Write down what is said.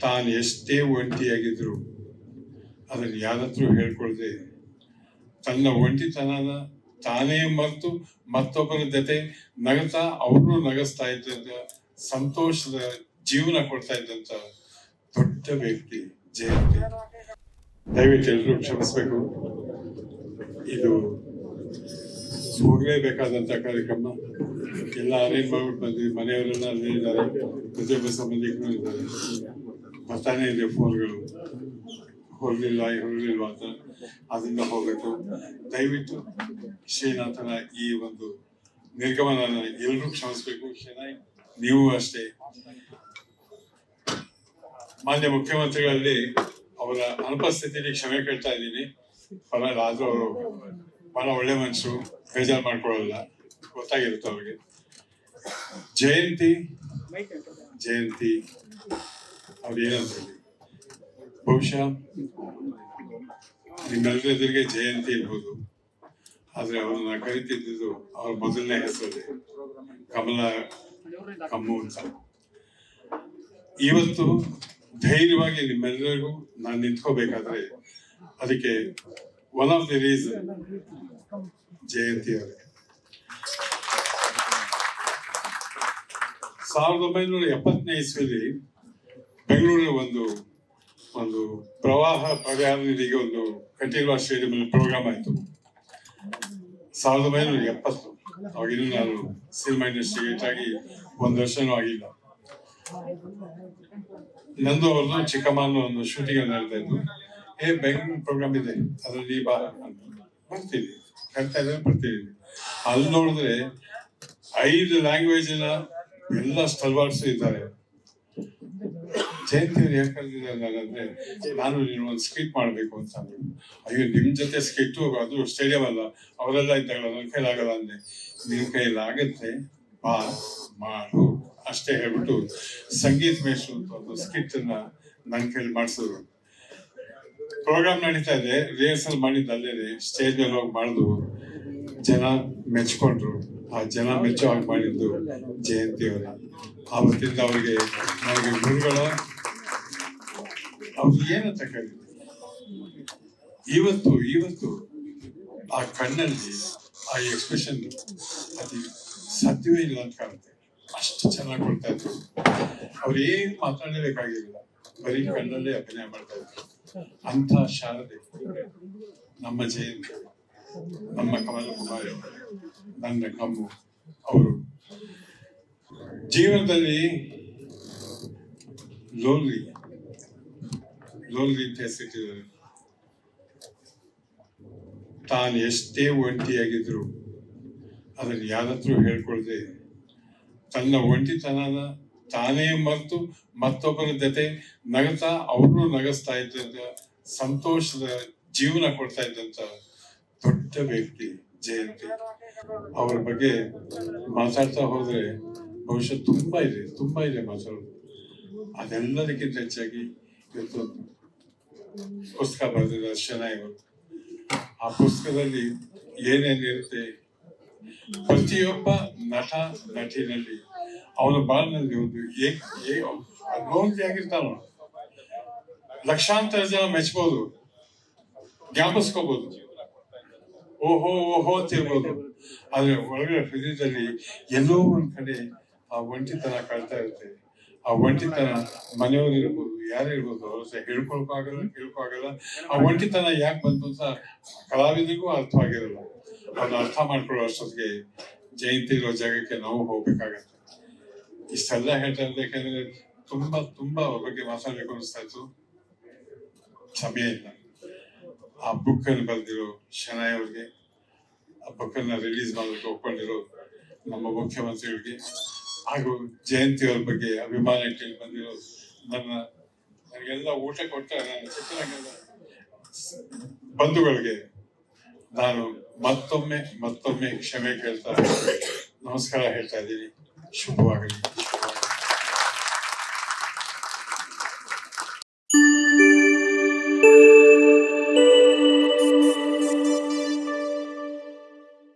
ತಾನು ಎಷ್ಟೇ ಒಂಟಿಯಾಗಿದ್ರು ಅದನ್ನು ಯಾರತ್ರೂ ಹೇಳ್ಕೊಳ್ದೆ ತನ್ನ ಒಂಟಿತನನ ತಾನೇ ಮರೆತು ಮತ್ತೊಬ್ಬರ ಜೊತೆ ನಗತಾ ಅವ್ರನ್ನೂ ನಗಸ್ತಾ ಇದ್ದಂತ ಸಂತೋಷದ ಜೀವನ ಕೊಡ್ತಾ ಇದ್ದಂತ ದೊಡ್ಡ ವ್ಯಕ್ತಿ ಜಯಂತಿ. ದಯವಿಟ್ಟು ಎಲ್ಲರೂ ಕ್ಷಮಿಸ್ಬೇಕು. ಇದು ಹೋಗಲೇಬೇಕಾದಂತ ಕಾರ್ಯಕ್ರಮ. ಎಲ್ಲ ಅರೇಂಜ್ ಮಾಡ್ಬಿಟ್ಟು ಬಂದ್ವಿ ಮನೆಯವರೆಲ್ಲ ಅಲ್ಲೇ ಇದ್ದಾರೆ. ಪ್ರತಿಯೊಬ್ಬ ಸಂಬಂಧಿಕರು ಇದ್ದಾರೆ. ಬರ್ತಾನೆ ಇದೆ, ಫೋನ್ಗಳು. ಹೊರಲಿಲ್ಲ ಹೊರಲಿಲ್ಲ ಅಂತ ಅದರಿಂದ ಹೋಗಬೇಕು. ದಯವಿಟ್ಟು ಶ್ರೀನಾಥನ ಈ ಒಂದು ನಿರ್ಗಮನ ಎಲ್ಲರೂ ಕ್ಷಮಿಸ್ಬೇಕು. ಶನಾಯ್ ನೀವು ಅಷ್ಟೇ. ಮಾನ್ಯ ಮುಖ್ಯಮಂತ್ರಿಗಳಲ್ಲಿ ಅವರ ಅನುಪಸ್ಥಿತಿಯಲ್ಲಿ ಕ್ಷಮೆ ಕೇಳ್ತಾ ಇದ್ದೀನಿ. ಪರವಾಗಿಲ್ಲ ಆದ್ರೂ ಅವರು ಬಹಳ ಒಳ್ಳೆ ಮನಸ್ಸು, ಬೇಜಾರು ಮಾಡ್ಕೊಳ್ಳಲ್ಲ ಗೊತ್ತಾಗಿರುತ್ತೆ ಅವ್ರಿಗೆ. ಜಯಂತಿ ಜಯಂತಿ. ಅವ್ರು ಬಹುಶಃ ನಿಮ್ಮೆಲ್ಲರ ಜಯಂತಿ ಇರ್ಬೋದು. ಆದರೆ ಅವ್ರನ್ನ ಕರಿತಿದ್ದು ಅವ್ರ ಮೊದಲನೇ ಹೆಸರು ಕಮಲ ಕಮ್ಮು ಅಂತ. ಇವತ್ತು ಧೈರ್ಯವಾಗಿ ನಿಮ್ಮೆಲ್ಲರಿಗೂ ನಾನು ನಿಂತ್ಕೋಬೇಕಾದ್ರೆ ಅದಕ್ಕೆ one of the reason Jayanthi ಅವರೇ. ಸಾವಿರದ ಒಂಬೈನೂರ ಎಪ್ಪತ್ತನೇ ಇಸ್ವಿಲಿ ಬೆಂಗಳೂರಿನ ಒಂದು ಒಂದು ಪ್ರವಾಹ ಪರಿಹಾರ ನಿಧಿಗೆ ಒಂದು ಕಂಠೀರವ ಸ್ಟೇಡಿಯಂ ಪ್ರೋಗ್ರಾಮ್ ಆಯಿತು. ಸಾವಿರದ ಒಂಬೈನೂರ ಎಪ್ಪತ್ತು. ಅವಾಗಿನ್ನೂ ನಾನು ಸಿನಿಮಾ ಇಂಡಸ್ಟ್ರಿಗೆ ಹೆಚ್ಚಾಗಿ ಒಂದು ವರ್ಷನೂ ಆಗಿಲ್ಲ. ನಂದು ಅವ್ರದ್ದು ಚಿಕ್ಕಮ್ಮನ ಒಂದು ಶೂಟಿಂಗ್ ನಡೀತಾ ಇದ್ದು ಏ, ಬೆಂಗಳೂರು ಪ್ರೋಗ್ರಾಮ್ ಇದೆ. ಅದರಲ್ಲಿ ಬಾ. ಬರ್ತೀನಿ ಕರಿತಾ ಇದ್ದಾರೆ ಬರ್ತೀನಿ ಅಲ್ಲಿ ನೋಡಿದ್ರೆ ಐದು ಲ್ಯಾಂಗ್ವೇಜಿನ ಎಲ್ಲ ಸ್ಟಲ್ವಾರ್ಸ್ ಇದ್ದಾರೆ. ಜಯಂತಿ ಅವ್ರು ಯಾಕೆ ಕರೆದಿದ್ದಾರೆ ನಾನಂದ್ರೆ ನಾನು ನೀನು ಒಂದು ಸ್ಕಿಟ್ ಮಾಡಬೇಕು ಅಂತ ಅಂದ್ರು. ಅಯ್ಯೋ ನಿಮ್ಮ ಜೊತೆ ಸ್ಕಿಟ್ ಅದು ಸ್ಟೇಡಿಯಂ ಅಲ್ಲ ಅವರೆಲ್ಲ ಇದ್ದಾಗಲ್ಲ ನನ್ನ ಕೈಲಾಗಲ್ಲ ಅಂದೆ. ನಿನ್ ಕೈಯಲ್ಲಿ ಆಗತ್ತೆ, ಬಾ, ಮಾಡು. ಅಷ್ಟೇ ಹೇಳ್ಬಿಟ್ಟು ಸಂಗೀತ ಮೇಷ್ಟ್ರು ಅಂತ ಒಂದು ಸ್ಕಿಟ್ ಅನ್ನ ನನ್ನ ಕೈಲಿ ಮಾಡಿಸಿದ್ರು. ಪ್ರೋಗ್ರಾಮ್ ನಡೀತಾ ಇದೆ. ರಿಹರ್ಸಲ್ ಮಾಡಿದ್ದು ಅಲ್ಲೇ ಸ್ಟೇಜ್ ಮೇಲೆ ಹೋಗಿ ಮಾಡಿದ್ರು ಜನ ಮೆಚ್ಕೊಂಡ್ರು. ಆ ಜನ ಮೆಚ್ಚುವಾಗಿ ಮಾಡಿದ್ದು ಜಯಂತಿಯವರ ಆವತ್ತಿಂದ ಅವರಿಗೆ, ನನಗೆ ಗುರುಗಳ ಅವ್ರು ಏನಂತ ಕರೀತಾರೆ ಇವತ್ತು ಇವತ್ತು ಆ ಕಣ್ಣಲ್ಲಿ, ಆ ಎಕ್ಸ್ಪ್ರೆಷನ್ ಅದು ಸಾಧ್ಯವೇ ಇಲ್ಲ ಅಂತ ಕಾಣುತ್ತೆ. ಅಷ್ಟು ಚೆನ್ನಾಗಿ ಕೊಡ್ತಾ ಇದ್ರು. ಅವ್ರು ಏನ್ ಮಾತಾಡಲೇಬೇಕಾಗಿರಲಿಲ್ಲ ಬರೀ ಕಣ್ಣಲ್ಲೇ ಅಭಿನಯ ಮಾಡ್ತಾ ಇದ್ರು. ಅಂತ ಶಾರದೆ. ನಮ್ಮ ಜಯಂತಿ, ನಮ್ಮ ಕಮಲ ಕುಮಾರಿ ನನ್ನ ಕಮ್ಮು ಅವರು. ಜೀವನದಲ್ಲಿ ಲೋನ್ಲಿ ಅಂತ ಹೆಸರಿಟ್ಟಿದ್ದಾರೆ ತಾನು ಎಷ್ಟೇ ಒಂಟಿಯಾಗಿದ್ರು ಅದನ್ನು ಯಾರತ್ರೂ ಹೇಳ್ಕೊಳ್ದೆ ತನ್ನ ಒಂಟಿತನನ ತಾನೇ ಮರೆತು ಮತ್ತೊಬ್ಬರ ಜೊತೆ ನಗತಾ ಅವರು ನಗಸ್ತಾ ಇದ್ದಂತ ಸಂತೋಷದ ಜೀವನ ಕೊಡ್ತಾ ಇದ್ದಂತ ದೊಡ್ಡ ವ್ಯಕ್ತಿ ಜಯಂತಿ. ಅವರ ಬಗ್ಗೆ ಮಾತಾಡ್ತಾ ಹೋದ್ರೆ ಬಹುಶಃ ತುಂಬಾ ಇದೆ ತುಂಬಾ ಇದೆ ಮಾತಾಡೋದು. ಅದೆಲ್ಲದಕ್ಕಿಂತ ಹೆಚ್ಚಾಗಿ ಇವತ್ತು ಪುಸ್ತಕ ಬರೆದಿದ್ದು ಶನಾಯಿ ಚೆನ್ನಾಗಿರುತ್ತೆ ಆ ಪುಸ್ತಕದಲ್ಲಿ ಏನೇನಿರುತ್ತೆ ಪ್ರತಿಯೊಬ್ಬ ನಟ, ನಟಿನಲ್ಲಿ ಅವನ ಬಾಳಿನಲ್ಲಿ ಒಂದು ಲೋನ್ಲಿ ಆಗಿರ್ತಾನ ಲಕ್ಷಾಂತರ ಜನ ಮೆಚ್ಬೋದು. ಜ್ಞಾಪಿಸ್ಕೋಬಹುದು ಓಹೋ ಓಹೋ ಅಂತ ಇರ್ಬೋದು ಆದ್ರೆ ಒಳಗಡೆ ಹೃದಯದಲ್ಲಿ ಎಲ್ಲೋ ಒಂದ್ ಕಡೆ ಆ ಒಂಟಿತನ ಕಾಡ್ತಾ ಇರುತ್ತೆ. ಆ ಒಂಟಿತನ ಮನೆಯವರು ಇರ್ಬೋದು, ಯಾರು ಇರ್ಬೋದು, ಅವ್ರ ಹೇಳ್ಕೊಳಕ್ಕೂ ಆಗಲ್ಲ ಕೇಳ್ಕೊ ಆಗಲ್ಲ ಆ ಒಂಟಿತನ ಯಾಕೆ ಬಂತು ಅಂತ ಕಲಾವಿದರಿಗೂ ಅರ್ಥವಾಗಿರಲ್ಲ. ಅದನ್ನ ಅರ್ಥ ಮಾಡ್ಕೊಳ್ಳೋ ಅಷ್ಟೊತ್ತಿಗೆ ಜಯಂತಿ ಇರೋ ಜಾಗಕ್ಕೆ ನಾವು ಹೋಗ್ಬೇಕಾಗತ್ತೆ. ಇಷ್ಟೆಲ್ಲ ಹೇಳ್ತಾ ಇರ್ಬೇಕಂದ್ರೆ ತುಂಬಾ ತುಂಬಾ ಅವ್ರ ಬಗ್ಗೆ ಮಾತಾಡ್ಬೇಕು ಅನಿಸ್ತಾ ಇತ್ತು. ಸಮಯ ಆ ಬುಕ್ ಅನ್ನು ಬರೆದಿರೋ ಶನಾಯ್ ಅವ್ರಿಗೆ, ಆ ಬುಕ್ ಅನ್ನ ರಿಲೀಸ್ ಮಾಡೋಕೆ ಒಪ್ಕೊಂಡಿರೋ ನಮ್ಮ ಮುಖ್ಯಮಂತ್ರಿಗಳಿಗೆ ಹಾಗೂ ಜಯಂತಿ ಅವ್ರ ಬಗ್ಗೆ ಅಭಿಮಾನ ಇಟ್ಟು ಬಂದಿರೋ ನನ್ನ ನನಗೆಲ್ಲ ಊಟ ಕೊಟ್ಟ ನನ್ನ ಚಿತ್ರರಂಗದ ಬಂಧುಗಳಿಗೆ ನಾನು ಮತ್ತೊಮ್ಮೆ ಮತ್ತೊಮ್ಮೆ ಕ್ಷಮೆ ಕೇಳ್ತಾ ನಮಸ್ಕಾರ ಹೇಳ್ತಾ ಇದ್ದೀನಿ. ಶುಭವಾಗಲಿ.